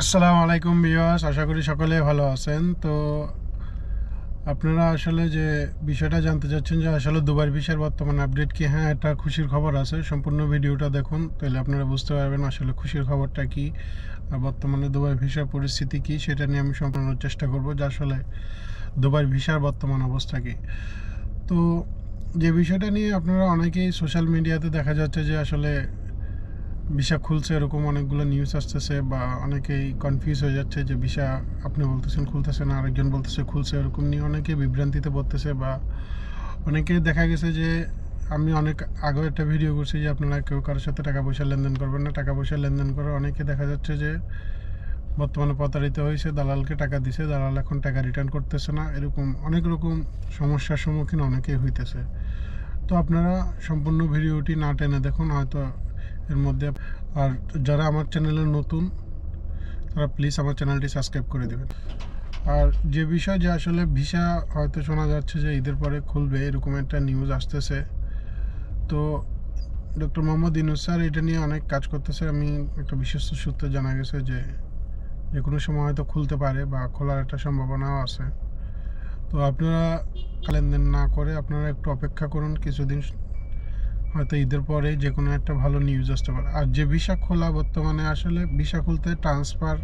আসসালামু আলাইকুম বিয়াস আশা করি সকলে ভালো আছেন। তো আপনারা আসলে যে বিষয়টা জানতে চাচ্ছেন যে আসলে দুবার ভিসার বর্তমান আপডেট কি? হ্যাঁ এটা খুশির খবর আছে। সম্পূর্ণ ভিডিওটা দেখুন, তাহলে আপনারা বুঝতে পারবেন আসলে খুশির খবরটা কি, আর বর্তমানে দুবার ভিসার পরিস্থিতি কি, সেটা নিয়ে আমি সম্পূর্ণ চেষ্টা করব যে আসলে দুবার ভিসার বর্তমান অবস্থা কি। তো যে বিষয়টা নিয়ে আপনারা অনেকেই সোশ্যাল মিডিয়াতে দেখা যাচ্ছে যে আসলে ভিসা খুলছে, এরকম অনেকগুলো নিউজ আসতেছে বা অনেকেই কনফিউজ হয়ে যাচ্ছে যে ভিসা আপনি বলতেছেন খুলতেছে না, আরেকজন বলতেছে খুলছে, এরকম নিয়ে অনেকে বিভ্রান্তিতে পড়তেছে বা অনেকে দেখা গেছে যে আমি অনেক আগেও একটা ভিডিও করছি যে আপনারা কেউ কারোর সাথে টাকা পয়সা লেনদেন করবেন না টাকা পয়সা লেনদেন করে অনেকে দেখা যাচ্ছে যে বর্তমানে প্রতারিত হয়েছে, দালালকে টাকা দিছে, দালাল এখন টাকা রিটার্ন করতেছে না, এরকম অনেক রকম সমস্যার সম্মুখীন অনেকেই হইতেছে। তো আপনারা সম্পূর্ণ ভিডিওটি না টেনে দেখুন, হয়তো এর মধ্যে। আর যারা আমার চ্যানেলে নতুন, তারা প্লিজ আমার চ্যানেলটি সাবস্ক্রাইব করে দেবেন। আর যে বিষয় যে আসলে ভিসা হয়তো শোনা যাচ্ছে যে ঈদের পরে খুলবে, এরকম একটা নিউজ আসতেছে। তো ডক্টর মোহাম্মদ ইনুস স্যার এটা নিয়ে অনেক কাজ করতেছে। আমি একটা বিশ্বস্ত সূত্রে জানা গেছে যে যে কোনো সময় হয়তো খুলতে পারে বা খোলার একটা সম্ভাবনাও আছে। তো আপনারা লেনদেন না করে আপনারা একটু অপেক্ষা করুন, কিছুদিন হয়তো ঈদের পরে যে কোনো একটা ভালো নিউজ আসতে পারে। আর যে ভিসা খোলা বর্তমানে আসলে ভিসা খুলতে ট্রান্সফার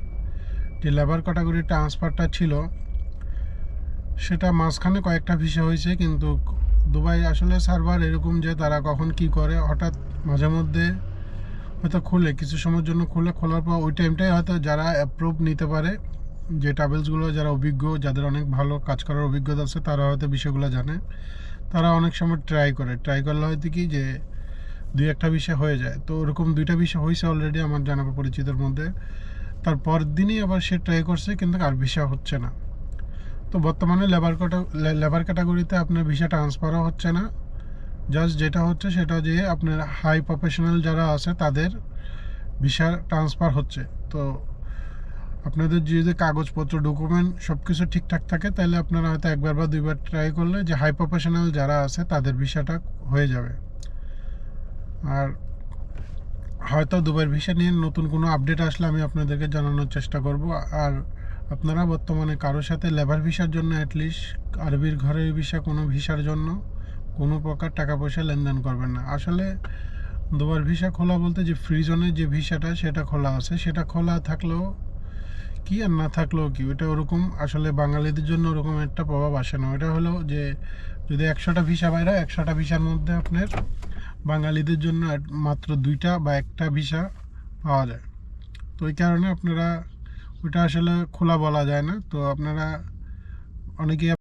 যে লেবার ক্যাটাগরি ট্রান্সফারটা ছিল, সেটা মাঝখানে কয়েকটা ভিসা হয়েছে, কিন্তু দুবাই আসলে সার্ভার এরকম যে তারা কখন কি করে, হঠাৎ মাঝে মধ্যে হয়তো খুলে, কিছু সময়ের জন্য খুলে, খোলার পর ওই টাইমটাই হয়তো যারা অ্যাপ্রুভ নিতে পারে যে ট্রাভেলসগুলো যারা অভিজ্ঞ, যাদের অনেক ভালো কাজ করার অভিজ্ঞতা আছে, তারা হয়তো বিষয়গুলো জানে। তারা অনেক সময় ট্রাই করে। ট্রাই করলে হয়তো কি যে দুই একটা বিষয় হয়ে যায়। তো ওরকম দুইটা বিষয় হয়েছে অলরেডি আমার জানা পরিচিতের মধ্যে। তারপর দিনই আবার সে ট্রাই করছে, কিন্তু আর ভিসা হচ্ছে না। তো বর্তমানে লেবার লেবার ক্যাটাগরিতে আপনার ভিসা ট্রান্সফারও হচ্ছে না। জাস্ট যেটা হচ্ছে সেটা যে আপনার হাই প্রফেশনাল যারা আছে, তাদের ভিসা ট্রান্সফার হচ্ছে। তো আপনাদের যদি কাগজপত্র ডকুমেন্ট সব কিছু ঠিকঠাক থাকে তাহলে আপনারা হয়তো একবার বা দুইবার ট্রাই করলে যে হাই প্রফেশনাল যারা আছে, তাদের ভিসাটা হয়ে যাবে। আর হয়তো দুবার ভিসা নিয়ে নতুন কোনো আপডেট আসলে আমি আপনাদেরকে জানানোর চেষ্টা করব। আর আপনারা বর্তমানে কারোর সাথে লেবার ভিসার জন্য অ্যাটলিস্ট আরবির ঘরের ভিসা কোনো ভিসার জন্য কোনো প্রকার টাকা পয়সা লেনদেন করবেন না। আসলে দুবার ভিসা খোলা বলতে যে ফ্রি জোনের যে ভিসাটা, সেটা খোলা আছে। সেটা খোলা থাকলেও কি আর না থাকলেও কি? ওটা ওরকম, আসলে বাঙালিদের জন্য ওরকম একটা প্রভাব আসে না। ওটা হলো যে, যদি একশোটা ভিসা বাইরে একশোটা ভিসার মধ্যে আপনার বাঙালিদের জন্য মাত্র দুইটা বা একটা ভিসা পাওয়া যায়। তো ওই কারণে আপনারা ওটা আসলে খোলা বলা যায় না। তো আপনারা অনেকেই